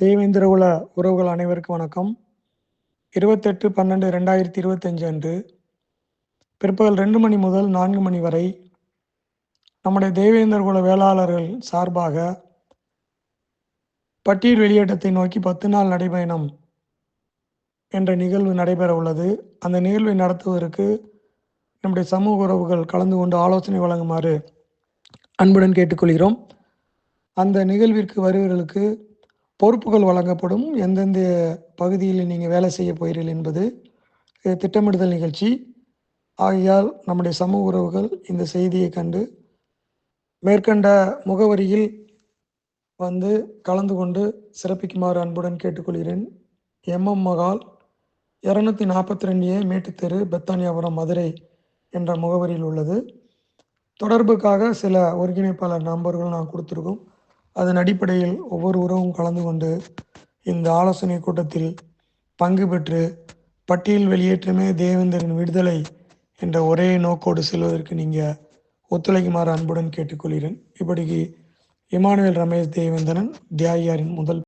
தேவேந்திரகுல உறவுகள் அனைவருக்கும் வணக்கம். இருபத்தெட்டு பன்னெண்டு ரெண்டாயிரத்தி இருபத்தஞ்சு அன்று பிற்பகல் ரெண்டு மணி முதல் நான்கு மணி வரை நம்முடைய தேவேந்திரகுல வேளாளர்கள் சார்பாக பட்டியல் வெளியேற்றத்தை நோக்கி பத்து நாள் நடைபயணம் என்ற நிகழ்வு நடைபெற உள்ளது. அந்த நிகழ்வை நடத்துவதற்கு நம்முடைய சமூக உறவுகள் கலந்து கொண்டு ஆலோசனை வழங்குமாறு அன்புடன் கேட்டுக்கொள்கிறோம். அந்த நிகழ்விற்கு வருவர்களுக்கு பொறுப்புகள் வழங்கப்படும். எந்தெந்த பகுதியில் நீங்கள் வேலை செய்ய போகிறீர்கள் என்பது திட்டமிடுதல் நிகழ்ச்சி. ஆகையால் நம்முடைய சமூக உறவுகள் இந்த செய்தியை கண்டு மேற்கண்ட முகவரியில் வந்து கலந்து கொண்டு சிறப்பிக்குமாறு அன்புடன் கேட்டுக்கொள்கிறேன். எம்எம் மகால் இரநூத்தி நாற்பத்தி ரெண்டு ஏ மேட்டுத்தெரு பெத்தானியாபுரம் மதுரை என்ற முகவரியில் உள்ளது. தொடர்புக்காக சில ஒருங்கிணைப்பாளர் நம்பர்கள் நான் கொடுத்துருக்கோம். அதன் அடிப்படையில் ஒவ்வொரு உறவும் கலந்து கொண்டு இந்த ஆலோசனை கூட்டத்தில் பங்கு பெற்று பட்டியல் வெளியேற்றமே தேவேந்திரன் விடுதலை என்ற ஒரே நோக்கோடு செல்வதற்கு நீங்கள் ஒத்துழைக்குமாறு அன்புடன் கேட்டுக்கொள்கிறேன். இப்படிக்கு இமானுவேல் ரமேஷ் தேவேந்திரன் தியாகியாரின் முதல்